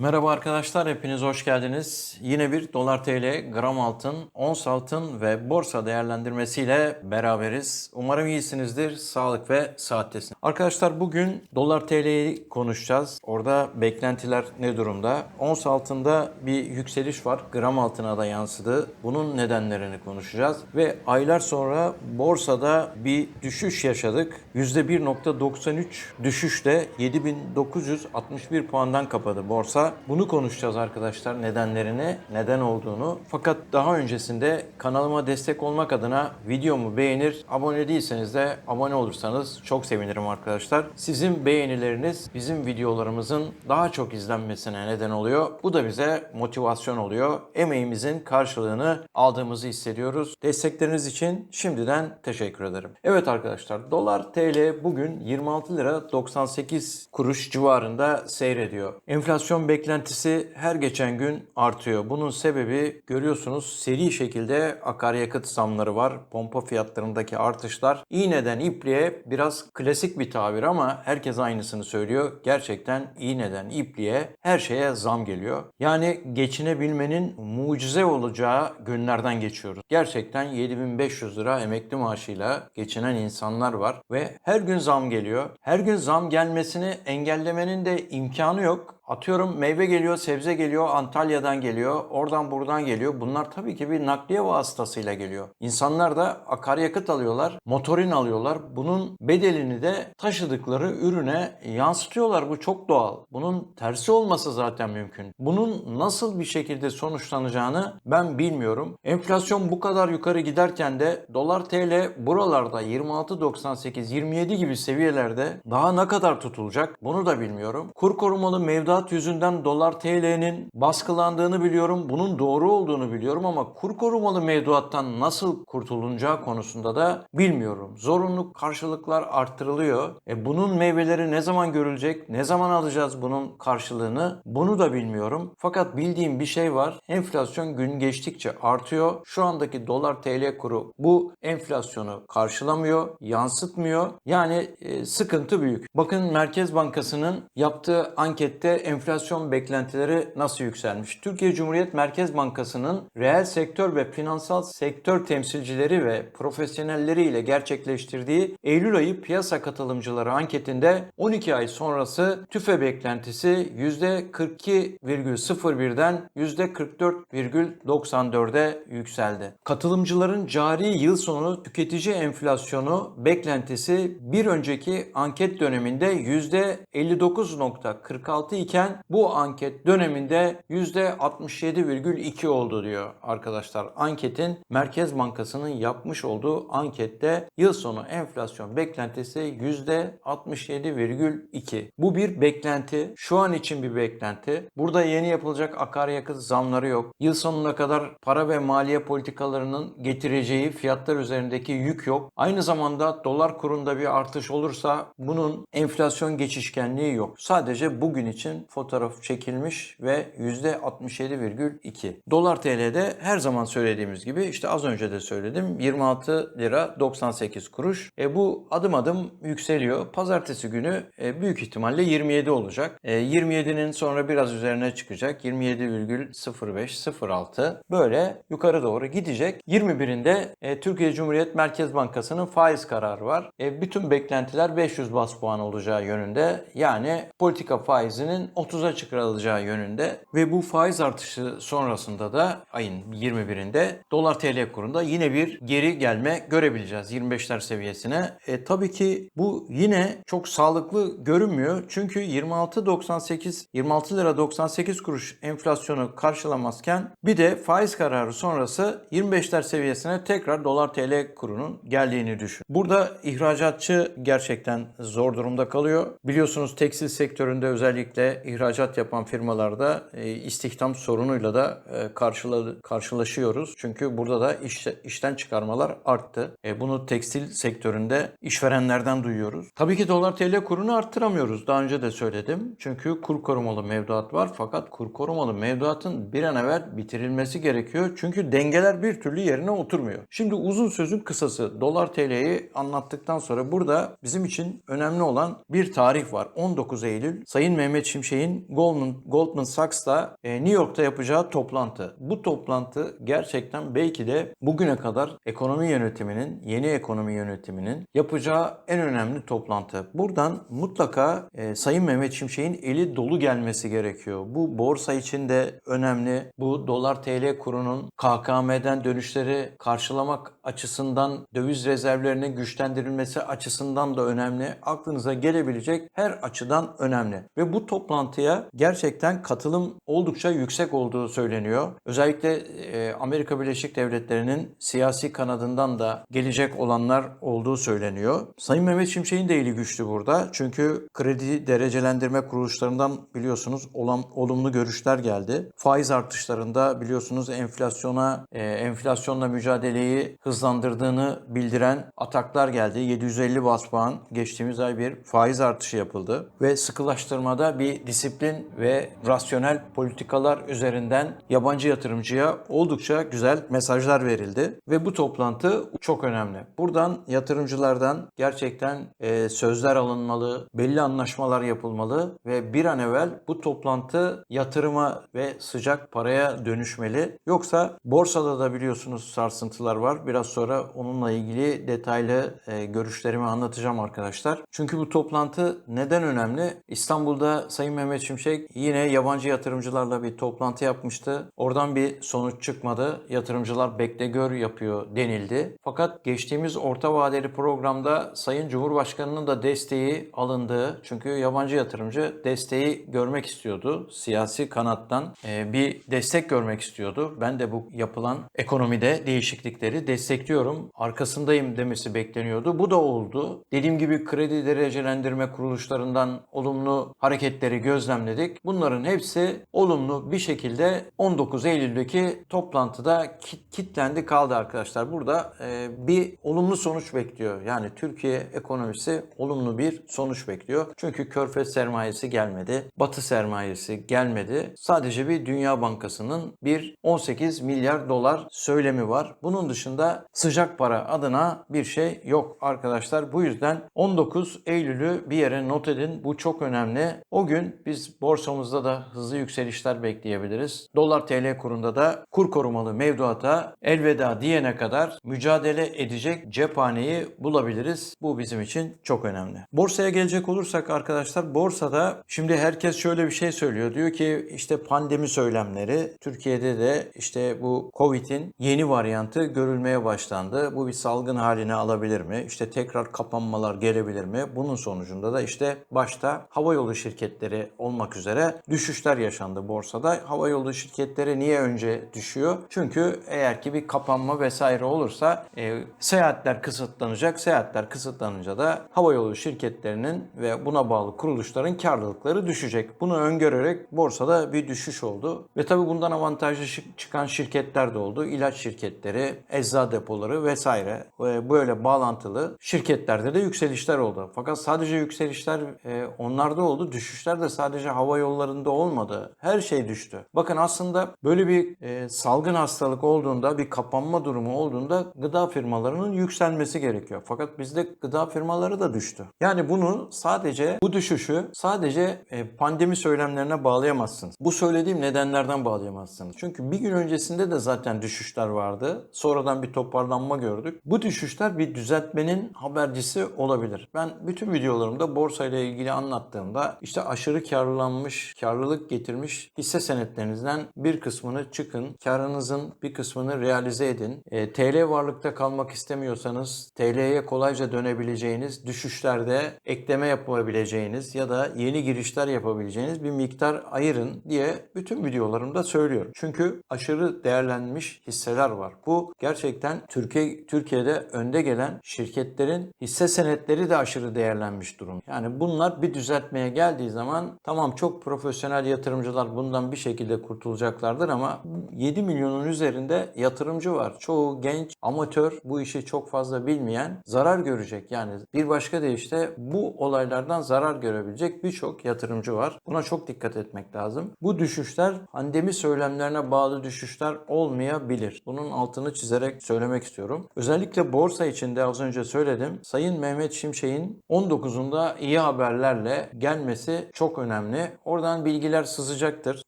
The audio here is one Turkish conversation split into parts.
Merhaba arkadaşlar, hepiniz hoş geldiniz. Yine bir dolar TL, gram altın, ons altın ve borsa değerlendirmesiyle beraberiz. Umarım iyisinizdir, sağlık ve saattesiniz. Arkadaşlar bugün dolar TL'yi konuşacağız. Orada beklentiler ne durumda? Ons altında bir yükseliş var, gram altına da yansıdı. Bunun nedenlerini konuşacağız. Ve aylar sonra borsada bir düşüş yaşadık. %1.93 düşüşle 7961 puandan kapadı borsa. Bunu konuşacağız arkadaşlar nedenlerini, neden olduğunu. Fakat daha öncesinde kanalıma destek olmak adına videomu beğenir, abone değilseniz de abone olursanız çok sevinirim arkadaşlar. Sizin beğenileriniz bizim videolarımızın daha çok izlenmesine neden oluyor. Bu da bize motivasyon oluyor. Emeğimizin karşılığını aldığımızı hissediyoruz. Destekleriniz için şimdiden teşekkür ederim. Evet arkadaşlar dolar TL bugün 26 lira 98 kuruş civarında seyrediyor. Enflasyon beklentisi her geçen gün artıyor. Bunun sebebi görüyorsunuz seri şekilde akaryakıt zamları var. Pompa fiyatlarındaki artışlar. İğneden ipliğe biraz klasik bir tabir ama herkes aynısını söylüyor. Gerçekten iğneden ipliğe her şeye zam geliyor. Yani geçinebilmenin mucize olacağı günlerden geçiyoruz. Gerçekten 7500 lira emekli maaşıyla geçinen insanlar var ve her gün zam geliyor. Her gün zam gelmesini engellemenin de imkanı yok. Atıyorum meyve geliyor, sebze geliyor, Antalya'dan geliyor, oradan buradan geliyor. Bunlar tabii ki bir nakliye vasıtasıyla geliyor. İnsanlar da akaryakıt alıyorlar, motorin alıyorlar. Bunun bedelini de taşıdıkları ürüne yansıtıyorlar. Bu çok doğal. Bunun tersi olması zaten mümkün. Bunun nasıl bir şekilde sonuçlanacağını ben bilmiyorum. Enflasyon bu kadar yukarı giderken de dolar TL buralarda 26.98-27 gibi seviyelerde daha ne kadar tutulacak bunu da bilmiyorum. Kur korumalı mevduat yüzünden dolar TL'nin baskılandığını biliyorum. Bunun doğru olduğunu biliyorum ama kur korumalı mevduattan nasıl kurtulunacağı konusunda da bilmiyorum. Zorunlu karşılıklar arttırılıyor. E bunun meyveleri ne zaman görülecek? Ne zaman alacağız bunun karşılığını? Bunu da bilmiyorum. Fakat bildiğim bir şey var. Enflasyon gün geçtikçe artıyor. Şu andaki dolar TL kuru bu enflasyonu karşılamıyor, yansıtmıyor. Yani e, sıkıntı büyük. Bakın Merkez Bankası'nın yaptığı ankette enflasyon beklentileri nasıl yükselmiş? Türkiye Cumhuriyet Merkez Bankası'nın reel sektör ve finansal sektör temsilcileri ve profesyonelleri ile gerçekleştirdiği Eylül ayı piyasa katılımcıları anketinde 12 ay sonrası tüfe beklentisi %42,01'den %44,94'e yükseldi. Katılımcıların cari yıl sonu tüketici enflasyonu beklentisi bir önceki anket döneminde %59.46 iken bu anket döneminde %67,2 oldu diyor arkadaşlar. Anketin Merkez Bankası'nın yapmış olduğu ankette yıl sonu enflasyon beklentisi %67,2. Bu bir beklenti. Şu an için bir beklenti. Burada yeni yapılacak akaryakıt zamları yok. Yıl sonuna kadar para ve maliye politikalarının getireceği fiyatlar üzerindeki yük yok. Aynı zamanda dolar kurunda bir artış olursa bunun enflasyon geçişkenliği yok. Sadece bugün için fotoğraf çekilmiş ve %67,2. Dolar TL'de her zaman söylediğimiz gibi işte az önce de söyledim 26 lira 98 kuruş. E bu adım adım yükseliyor. Pazartesi günü e, büyük ihtimalle 27 olacak. E, 27'nin sonra biraz üzerine çıkacak. 27,0506 böyle yukarı doğru gidecek. 21'inde e, Türkiye Cumhuriyet Merkez Bankası'nın faiz kararı var. E, bütün beklentiler 500 bas puan olacağı yönünde. Yani politika faizinin 30'a çıkarılacağı yönünde ve bu faiz artışı sonrasında da ayın 21'inde dolar TL kurunda yine bir geri gelme görebileceğiz 25'ler seviyesine. E, tabii ki bu yine çok sağlıklı görünmüyor. Çünkü 26.98 26 lira 98 kuruş enflasyonu karşılamazken bir de faiz kararı sonrası 25'ler seviyesine tekrar dolar TL kurunun geldiğini düşün. Burada ihracatçı gerçekten zor durumda kalıyor. Biliyorsunuz tekstil sektöründe özellikle ihracat yapan firmalarda e, istihdam sorunuyla da e, karşıla, karşılaşıyoruz. Çünkü burada da iş, işten çıkarmalar arttı. E, bunu tekstil sektöründe işverenlerden duyuyoruz. Tabii ki dolar TL kurunu arttıramıyoruz. Daha önce de söyledim. Çünkü kur korumalı mevduat var. Fakat kur korumalı mevduatın bir an evvel bitirilmesi gerekiyor. Çünkü dengeler bir türlü yerine oturmuyor. Şimdi uzun sözün kısası dolar TL'yi anlattıktan sonra burada bizim için önemli olan bir tarih var. 19 Eylül Sayın Mehmet Şimşek Şimşek'in Goldman, Goldman Sachs'la e, New York'ta yapacağı toplantı. Bu toplantı gerçekten belki de bugüne kadar ekonomi yönetiminin, yeni ekonomi yönetiminin yapacağı en önemli toplantı. Buradan mutlaka e, Sayın Mehmet Şimşek'in eli dolu gelmesi gerekiyor. Bu borsa için de önemli. Bu dolar TL kurunun KKM'den dönüşleri karşılamak açısından döviz rezervlerinin güçlendirilmesi açısından da önemli. Aklınıza gelebilecek her açıdan önemli. Ve bu toplantıya gerçekten katılım oldukça yüksek olduğu söyleniyor. Özellikle e, Amerika Birleşik Devletleri'nin siyasi kanadından da gelecek olanlar olduğu söyleniyor. Sayın Mehmet Şimşek'in de eli güçlü burada. Çünkü kredi derecelendirme kuruluşlarından biliyorsunuz olan olumlu görüşler geldi. Faiz artışlarında biliyorsunuz enflasyona e, enflasyonla mücadeleyi hızlandırdığını bildiren ataklar geldi. 750 bas puan geçtiğimiz ay bir faiz artışı yapıldı ve sıkılaştırmada bir disiplin ve rasyonel politikalar üzerinden yabancı yatırımcıya oldukça güzel mesajlar verildi ve bu toplantı çok önemli. Buradan yatırımcılardan gerçekten e, sözler alınmalı, belli anlaşmalar yapılmalı ve bir an evvel bu toplantı yatırıma ve sıcak paraya dönüşmeli. Yoksa borsada da biliyorsunuz sarsıntılar var. Biraz sonra onunla ilgili detaylı e, görüşlerimi anlatacağım arkadaşlar. Çünkü bu toplantı neden önemli? İstanbul'da Sayın Mehmet Şimşek yine yabancı yatırımcılarla bir toplantı yapmıştı. Oradan bir sonuç çıkmadı. Yatırımcılar bekle gör yapıyor denildi. Fakat geçtiğimiz orta vadeli programda Sayın Cumhurbaşkanı'nın da desteği alındığı çünkü yabancı yatırımcı desteği görmek istiyordu. Siyasi kanattan e, bir destek görmek istiyordu. Ben de bu yapılan ekonomide değişiklikleri destekliyorum. Arkasındayım demesi bekleniyordu. Bu da oldu. Dediğim gibi kredi derecelendirme kuruluşlarından olumlu hareketleri gözlemledik. Bunların hepsi olumlu bir şekilde 19 Eylül'deki toplantıda kit, kitlendi kaldı arkadaşlar. Burada e, bir olumlu sonuç bekliyor. Yani Türkiye ekonomisi olumlu bir sonuç bekliyor. Çünkü Körfez sermayesi gelmedi. Batı sermayesi gelmedi. Sadece bir Dünya Bankası'nın bir 18 milyar dolar söylemi var. Bunun dışında sıcak para adına bir şey yok arkadaşlar. Bu yüzden 19 Eylül'ü bir yere not edin. Bu çok önemli. O gün biz borsamızda da hızlı yükselişler bekleyebiliriz. Dolar TL kurunda da kur korumalı mevduata elveda diyene kadar mücadele edecek cephaneyi bulabiliriz. Bu bizim için çok önemli. Borsaya gelecek olursak arkadaşlar borsada şimdi herkes şöyle bir şey söylüyor. Diyor ki işte pandemi söylemleri Türkiye'de de işte bu Covid'in yeni varyantı görülmeye başlandı. Bu bir salgın haline alabilir mi? İşte tekrar kapanmalar gelebilir mi? Bunun sonucunda da işte başta havayolu şirketleri olmak üzere düşüşler yaşandı borsada. Havayolu şirketleri niye önce düşüyor? Çünkü eğer ki bir kapanma vesaire olursa e, seyahatler kısıtlanacak. Seyahatler kısıtlanınca da havayolu şirketlerinin ve buna bağlı kuruluşların karlılıkları düşecek. Bunu öngörerek borsada bir düşüş oldu. Ve tabii bundan avantajlı çıkan şirketler de oldu. İlaç şirketleri, ecza depoları vesaire ve böyle bağlantılı şirketlerde de yükselişler oldu. Fakat sadece yükselişler e, onlarda oldu. Düşüşler de sadece hava yollarında olmadı. Her şey düştü. Bakın aslında böyle bir e, salgın hastalık olduğunda, bir kapanma durumu olduğunda gıda firmalarının yükselmesi gerekiyor. Fakat bizde gıda firmaları da düştü. Yani bunu sadece bu düşüşü sadece e, pandemi söylemlerine bağlayamazsınız. Bu söylediğim nedenlerden bağlayamazsınız. Çünkü bir gün öncesinde de zaten düşüşler vardı. Sonradan bir toparlanma gördük. Bu düşüşler bir düzeltmenin habercisi olabilir. Ben bütün videolarımda borsayla ilgili anlattığımda işte aşırı karlanmış, karlılık getirmiş hisse senetlerinizden bir kısmını çıkın. Karınızın bir kısmını realize edin. E, TL varlıkta kalmak istemiyorsanız TL'ye kolayca dönebileceğiniz düşüşlerde ekleme yapabileceğiniz ya da yeni girişler yapabileceğiniz bir miktar ayırın diye bütün videolarımda söylüyorum. Çünkü aşırı değerlenmiş hisseler var. Bu gerçekten Türkiye Türkiye'de önde gelen şirketlerin hisse senetleri de aşırı değerlenmiş durum. Yani bunlar bir düzeltmeye geldiği zaman tamam çok profesyonel yatırımcılar bundan bir şekilde kurtulacaklardır ama 7 milyonun üzerinde yatırımcı var. Çoğu genç, amatör, bu işi çok fazla bilmeyen zarar görecek. Yani bir başka deyişle bu olaylardan zarar görebilecek birçok yatırımcı var. Buna çok dikkat etmek lazım. Bu düşüşler pandemi söylemlerine bağlı düşüşler olmayabilir. Bunun altını çizerek söylemek istiyorum. Özellikle borsa içinde az önce söyledim. Sayın Mehmet Şimşek'in 19'unda iyi haberlerle gelmesi çok önemli. Oradan bilgiler sızacaktır.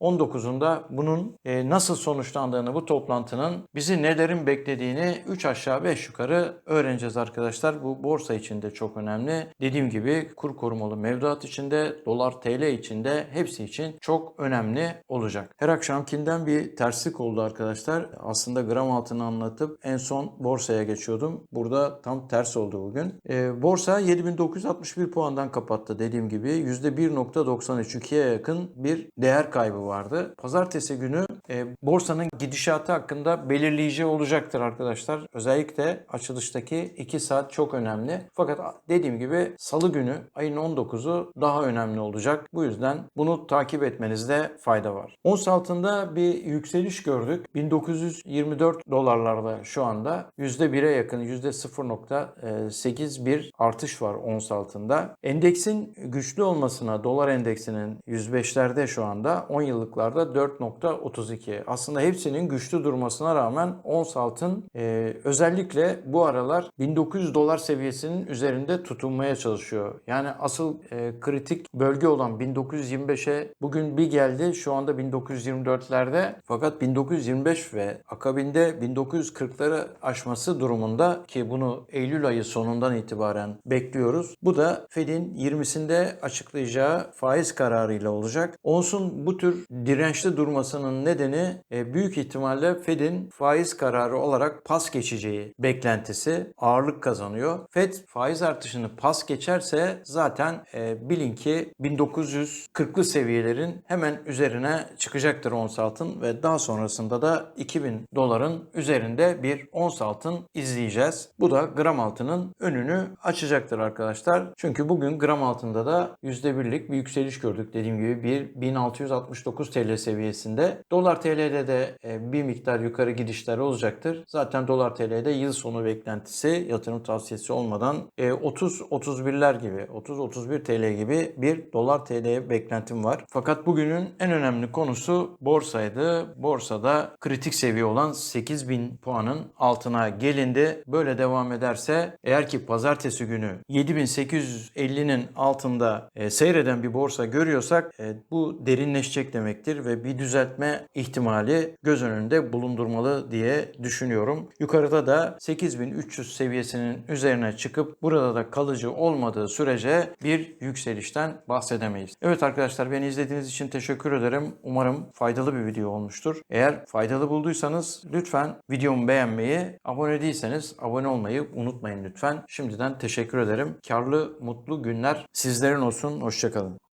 19'unda bunun e, nasıl sonuçlandığını bu toplantının bizi nelerin beklediğini 3 aşağı 5 yukarı öğreneceğiz arkadaşlar. Bu borsa için de çok önemli. Dediğim gibi kur korumalı mevduat içinde, dolar TL içinde hepsi için çok önemli olacak. Her akşamkinden bir terslik oldu arkadaşlar. Aslında gram altını anlatıp en son borsaya geçiyordum. Burada tam ters oldu bugün. E, borsa 7961 puandan kapattı dediğim gibi. %1.93'e yakın bir değer kaybı vardı. Pazartesi günü e, borsanın gidişatı hakkında belirleyici olacaktır arkadaşlar. Özellikle açılıştaki 2 saat çok önemli. Fakat dediğim gibi salı günü ayın 19'u daha önemli olacak. Bu yüzden bunu takip etmenizde fayda var. Ons altında bir yükseliş gördük. 1924 dolarlarda şu anda %1'e yakın %0.8 bir artış var ons altında. Endeksin güçlü olmasına dolar endeksinin 105'lerde şu anda 10 yıllıklarda 4.32. Aslında hepsinin güçlü durmasına rağmen ons altın e, özellikle bu aralar 1900 dolar seviyesinin üzerinde tutunmaya çalışıyor. Yani asıl e, kritik bölge olan 1925'e bugün bir geldi. Şu anda 1924'lerde fakat 1925 ve akabinde 1940'ları aşması durumunda ki bunu Eylül ayı sonundan itibaren bekliyoruz. Bu da Fed'in 20'sinde açıklayacağı faiz kararıyla olacak. Onsun bu tür dirençli durmasının nedeni e, büyük ihtimalle Fed'in faiz kararı olarak pas geçeceği beklentisi ağırlık kazanıyor. Fed faiz artışını pas geçerse zaten e, bilin ki 1940'lı seviyelerin hemen üzerine çıkacaktır ons altın ve daha sonrasında da 2000 doların üzerinde bir ons altın izleyeceğiz. Bu da gram altının önünü açacaktır arkadaşlar. Çünkü bugün gram altında da %1'lik bir yükseliş gördük. Dediğim gibi bir 1669 TL seviyesinde. Dolar TL'de de e, bir miktar yukarı gidişler olacaktır. Zaten dolar TL'de yıl sonu beklentisi yatırım tavsiyesi olmadan 30-31'ler gibi 30-31 TL gibi bir dolar TL beklentim var. Fakat bugünün en önemli konusu borsaydı. Borsada kritik seviye olan 8000 puanın altına gelindi. Böyle devam ederse eğer ki pazartesi günü 7850'nin altında e, seyreden bir borsa görüyorsak e, bu derinleşecek demektir ve bir düzeltme ihtimali göz önünde bulundurmalı diye düşünüyorum. Yukarıda da 8300 seviyesinin üzerine çıkıp burada da kalıcı olmadığı sürece bir yükselişten bahsedemeyiz. Evet arkadaşlar beni izlediğiniz için teşekkür ederim. Umarım faydalı bir video olmuştur. Eğer faydalı bulduysanız lütfen videomu beğenmeyi, abone değilseniz abone olmayı unutmayın lütfen. Şimdiden teşekkür ederim. Karlı, mutlu günler sizlerin olsun. Hoşçakalın.